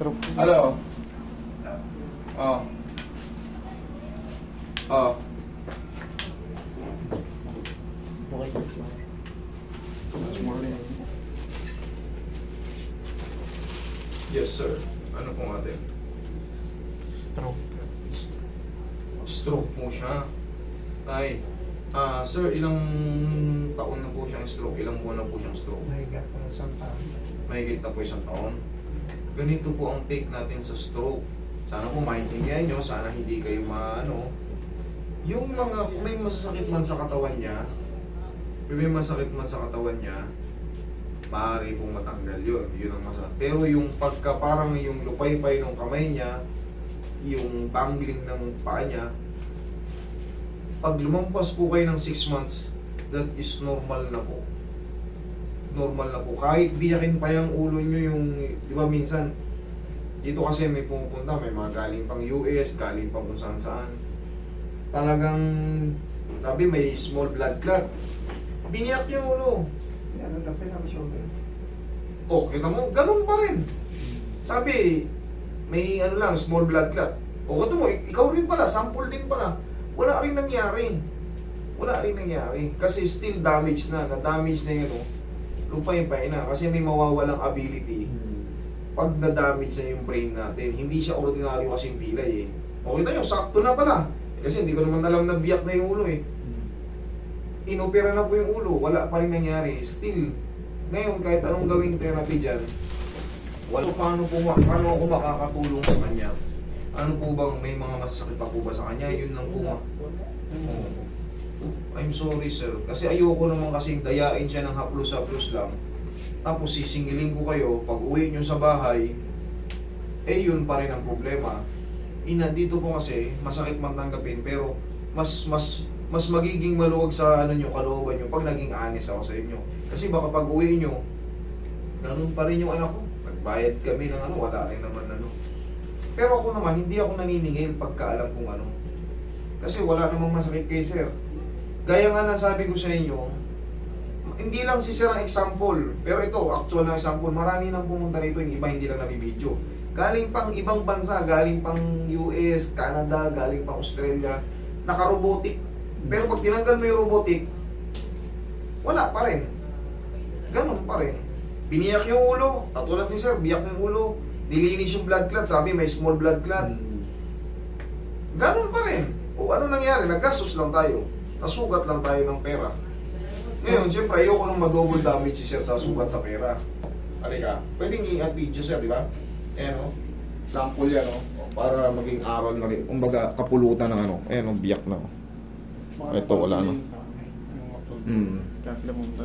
Hello? Oh. Oh. Okay, that's why. Much more than Yes, sir. Ano po natin? stroke. Stroke po siya. Ay, ah, sir, ilang taon na po siyang stroke? Ilang buwan na po siyang stroke? Nahiga pa sa taon. Mahigit na po isang taon. Ganito po ang take natin sa stroke. Sana po maintindihan nyo, sana hindi kayo maano. Yung mga, kung may masasakit man sa katawan niya, kung may masakit man sa katawan niya, maaari pong matanggal yun. Yun ang masakit. Pero yung pagka parang yung lupay-pay ng kamay niya, yung tangling ng paa niya, pag lumampas po kayo ng 6 months, that is normal na po normal na po. Kahit biyakin pa yung ulo nyo yung, di ba minsan, dito kasi may pumupunta, may mga galing pang US, galing pang kung saan saan. Talagang, sabi may small blood clot. Biniyak yung ulo. Ano na pinaka-shoulder? O, kita mo, ganun pa rin. Sabi, may ano lang, small blood clot. O, ito mo, ikaw rin pala, sample din pala. Wala rin nangyari. Wala rin nangyari. Kasi still damage na, na-damage na yun, oh. Lupay-pay na. Kasi may mawawalang ability. Pag na-damage na yung brain natin, hindi siya ordinaryo kasing pilay eh. O kita nyo, sakto na pala. Eh, kasi hindi ko naman alam na biyak na yung ulo eh. Inopera na po yung ulo, wala pa rin nangyari. Still, ngayon kahit anong gawing therapy dyan, wala paano po, paano ako makakatulong sa kanya. Ano po bang may mga masasakit pa po ba sa kanya? Yun lang po. ma- Oo. I'm sorry sir, kasi ayoko naman kasing dayain siya ng haplos-haplos lang. Tapos sisingilin ko kayo, pag uwi nyo sa bahay, eh yun pa rin ang problema. Ina, dito po kasi, masakit man tanggapin, pero mas mas mas magiging maluwag sa ano nyo, kalooban nyo pag naging honest ako sa inyo. Kasi baka pag uwi nyo, ganun pa rin yung anak ko. Nagbayad kami ng ano, wala rin naman ano. Pero ako naman, hindi ako naniningil pagka alam kung ano. Kasi wala namang masakit kay sir. Gaya nga nasabi ko sa inyo, hindi lang si sir ang example. Pero ito, actual na example. Marami nang pumunta rito, yung iba hindi lang nabibideo. Galing pang ibang bansa, galing pang US, Canada, galing pang Australia, naka-robotic. Pero pag tinanggal mo yung robotic, wala pa rin. Ganun pa rin. Biniyak yung ulo, katulad ni sir, biyak yung ulo, nilinis yung blood clot, sabi may small blood clot. Ganun pa rin. O ano nangyari? Nagastos lang tayo. Nasugat lang tayo ng pera. Ngayon, siyempre, ayoko nang ma-double damage si sir sa sugat sa pera. Halika, pwedeng i-add video sir, di ba? Ayan o. Sample yan o. Para maging aral na rin. Kumbaga, kapulutan ng ano. Ayan o, biyak na o. Ito, wala na. Mm.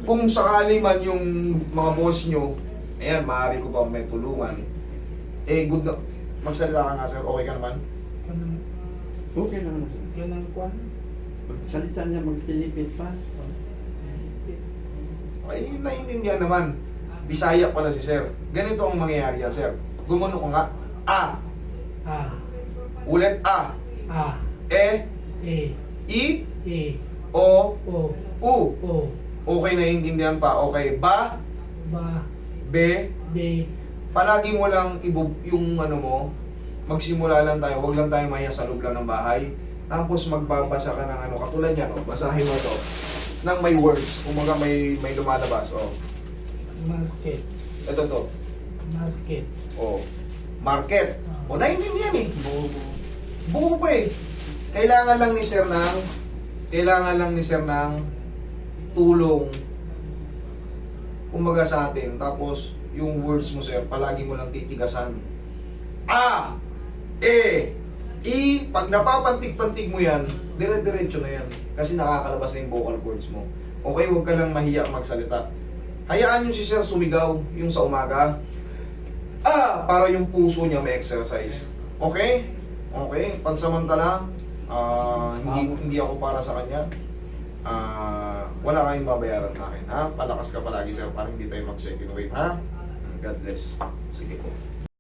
Kung sakali man yung mga boss nyo, ayan, maaari ko pa may tulungan. Eh, good na. Magsalita ka nga sir, okay ka naman? Okay na naman. kanang kwan. Salita niya magpilipit pa. Ay, naiintindihan naman. Bisaya pala si sir. Ganito ang mangyayari yan, sir. Gumano ko nga. A. A, Ulit A. A, E. E, I. E, O. O, U. O, Okay, naiintindihan pa. Okay. Ba. Ba, B. B, Palagi mo lang ibu yung ano mo. Magsimula lang tayo. Huwag lang tayo maya sa loob lang ng bahay. Tapos magbabasa ka ng ano. Katulad yan, oh. Basahin mo to. Nang may words. Kumaga may, may lumalabas. Oh. market, Ito to. market. Oh. Market. O, naiintindihan eh. Buo. Buo pa eh. Kailangan lang ni Sir ng kailangan lang ni Sir ng tulong kumbaga sa atin. Tapos, yung words mo, Sir, palagi mo lang titigasan. A, E, I, pag napapantig-pantig mo yan, dire-diretso na yan. Kasi nakakalabas na yung vocal cords mo. Okay, huwag ka lang mahiya magsalita. Hayaan nyo si Sir sumigaw yung sa umaga. Ah, para yung puso niya may exercise. Okay? Okay, pansamantala, ah, hindi hindi ako para sa kanya. Ah, wala kayong babayaran sa akin, ha? Palakas ka palagi, sir, para hindi tayo mag-second wave, ha? God bless. Sige po.